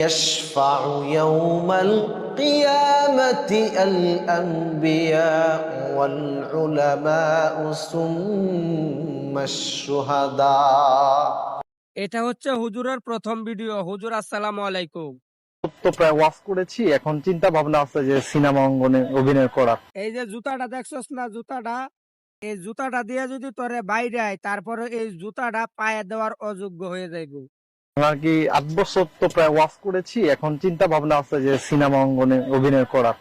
يشفع يوم القيامة الأنبياء والعلماء ثم الشهداء এটা হচ্ছে হুজুরের প্রথম ভিডিও হুজুর আসসালামু আলাইকুম তো প্রায় ওয়াশ করেছি এখন চিন্তা ভাবনা আছে যে সিনেমা অঙ্গনে অভিনয় করার এই যে জুতাটা দেখছস না জুতাটা এই জুতাটা দিয়ে যদি তোরে বাইরে আয় তারপরে এই জুতাটা পায়ে দেওয়ার অযোগ্য হয়ে যাইব আর কি আট বছর তো প্রায় ওয়াফ করেছি এখন চিন্তা ভাবনা আছে যে সিনেমা অঙ্গনে অভিনয় করার।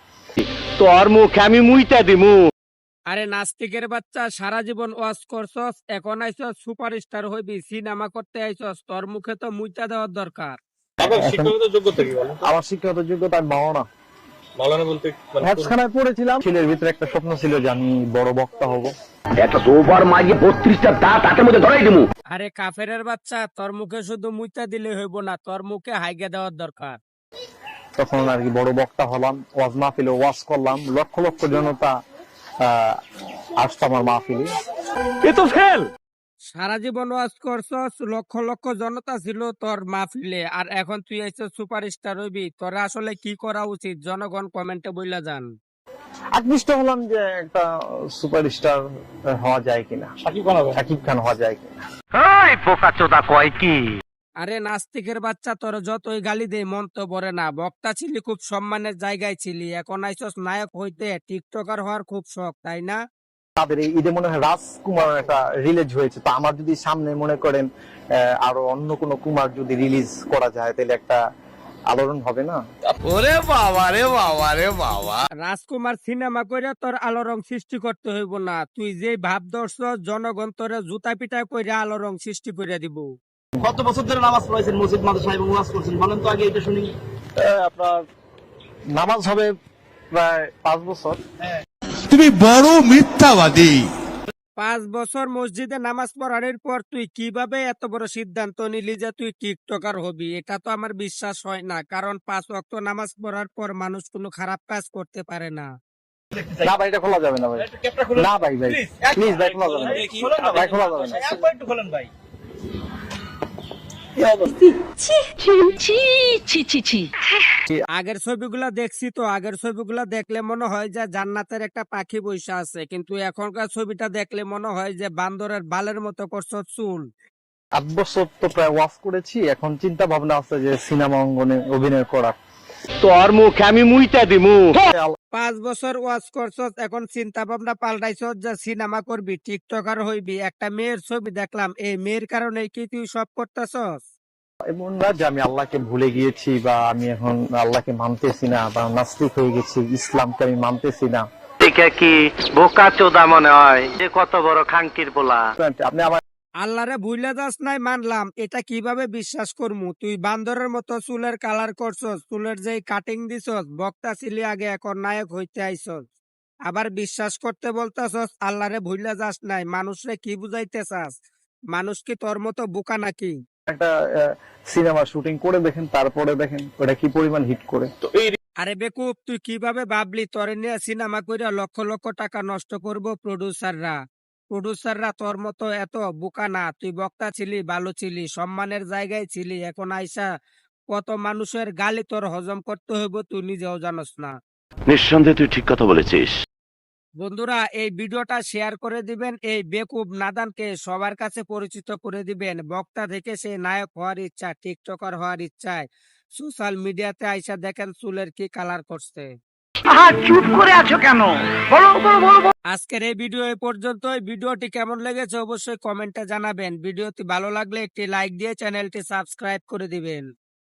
তোর মুখে আমি মুইতা দিমু। আরে নাস্তিকের বাচ্চা সারা জীবন ওয়াজ করছস এখন আইছস সুপারস্টার হইবি সিনেমা করতে আইছস তোর মুখে তো মুইতা দেওয়ার দরকার। শিক্ষাগত যোগ্যতা কি আমার শিক্ষাগত যোগ্যতা আমি না। মাওলানা বলতে মানে হ্যাপসখানায় পড়েছিলাম। ছেলের ভিতরে একটা স্বপ্ন ছিল যে আমি বড় বক্তা হব। একটা সোফার মাঝে বত্রিশটা দাঁত হাতের মধ্যে ধরাই আরে কাফেরের বাচ্চা তোর মুখে শুধু মুইতা দিলে হইব না তোর মুখে হাইগে দেওয়ার দরকার। তখন আর কি বড় বক্তা হলাম ওয়াজ মাহফিলে ওয়াজ করলাম লক্ষ লক্ষ জনতা আহ আসতো আমার মাহফিলে। এ তো ফেল! সারা জীবন ওয়াজ করছস লক্ষ লক্ষ জনতা ছিল তোর মাহফিলে আর এখন তুই আইছস সুপারস্টার হইবি। তোর আসলে কি করা উচিত? জনগণ কমেন্টে বইলা যান। আকৃষ্ট হলাম যে একটা সুপারস্টার হওয়া যায় কিনা। সাকিব খান হবে। শাকিব খান হওয়া যায় কিনা। এই পোকা চোদা কয় কি? আরে নাস্তিকের বাচ্চা তোর যতই গালি দে মন তো বরে না। বক্তা ছিলি খুব সম্মানের জায়গায় ছিলি। এখন আইসস নায়ক হইতে টিকটকার হওয়ার খুব শখ তাই না? তাদের এই ঈদে মনে হয় রাজকুমার একটা রিলিজ হয়েছে। তো আমার যদি সামনে মনে করেন আরও অন্য কোনো কুমার যদি রিলিজ করা যায় তাহলে একটা আলোড়ন হবে না? রাজকুমার সিনেমা কইরা তোর আলোড়ন সৃষ্টি করতে হইব না। তুই যে ভাব দর্শ জনগণ তোরে জুতা পিটা কইরা আলোড়ন সৃষ্টি করে দিব। কত বছর ধরে নামাজ পড়াইছেন মসজিদ মাদ্রাসা এবং ওয়াজ করছেন? বলেন তো আগে এটা শুনি। আপনার নামাজ হবে প্রায় পাঁচ বছর। তুমি বড় মিথ্যাবাদী। পাঁচ বছর মসজিদে নামাজ পড়ানোর পর তুই কীভাবে এত বড় সিদ্ধান্ত নিলি যে তুই টিকটকার হবি? এটা তো আমার বিশ্বাস হয় না কারণ পাঁচ ওয়াক্ত নামাজ পড়ার পর মানুষ কোনো খারাপ কাজ করতে পারে না। না ভাই এটা খোলা যাবে না ভাই। না ভাই ভাই। প্লিজ ভাই খোলা যাবে না। ভাই খোলা যাবে না। একটু ছবি গুলা আগের ছবিগুলা দেখছি তো আগের ছবিগুলা দেখলে মনে হয় যে জান্নাতের একটা পাখি বৈশা আছে কিন্তু এখনকার ছবিটা দেখলে মনে হয় যে বান্দরের বালের মতো করছ চুল। আট বছর তো প্রায় ওয়াশ করেছি এখন চিন্তা ভাবনা আছে যে সিনেমা অঙ্গনে অভিনয় করার তোর মুখে আমি মুইতা দিমু। পাঁচ বছর করছস এখন চিন্তা ভাবনা পাল্টাইছস যে সিনেমা করবি টিকটকার হইবি একটা মেয়ের ছবি দেখলাম এই মেয়ের কারণে কি তুই সব করতেছস? এমন না যে আমি আল্লাহকে ভুলে গিয়েছি বা আমি এখন আল্লাহকে মানতেছি না বা নাস্তিক হয়ে গেছি ইসলামকে আমি মানতেছি না। দেখে কি বোকা চোদা মনে হয়? যে কত বড় খাঙ্কির পোলা। আপনি আমার আল্লাহরে ভুলে যাস নাই মানলাম এটা কীভাবে বিশ্বাস করমু? তুই বান্দরের মতো চুলের কালার করছস চুলের যে কাটিং দিছস বক্তা ছিলি আগে এখন নায়ক হইতে আইছস। আবার বিশ্বাস করতে বলতেছস আল্লাহরে ভুলে যাস নাই মানুষরে কি বুঝাইতে চাস? মানুষ কি তোর মতো বোকা নাকি? একটা সিনেমা শুটিং করে দেখেন তারপরে দেখেন ওটা কি পরিমাণ হিট করে। আরে বেকুব তুই কীভাবে ভাবলি? তোরে নিয়ে সিনেমা কইরা লক্ষ লক্ষ টাকা নষ্ট করব প্রডিউসাররা প্রডিউসাররা তোর মতো এত বোকা না। তুই বক্তা ছিলি ভালো ছিলি সম্মানের জায়গায় ছিলি। এখন আইসা কত মানুষের গালি তোর হজম করতে হইব তুই নিজেও জানোস না। নিঃসন্দেহে তুই ঠিক কথা বলেছিস। বন্ধুরা এই ভিডিওটা শেয়ার করে দিবেন এই বেকুব নাদানকে সবার কাছে পরিচিত করে দিবেন। বক্তা থেকে সে নায়ক হওয়ার ইচ্ছা টিকটকার হওয়ার ইচ্ছায় সোশ্যাল মিডিয়াতে আইসা দেখেন চুলের কি কালার করছে। চুপ করে আছো কেন? বলো বলো বলো আজকের এই ভিডিও এই পর্যন্তই। ভিডিওটি কেমন লেগেছে অবশ্যই কমেন্টে জানাবেন। ভিডিওটি ভালো লাগলে একটি লাইক দিয়ে চ্যানেলটি সাবস্ক্রাইব করে দিবেন।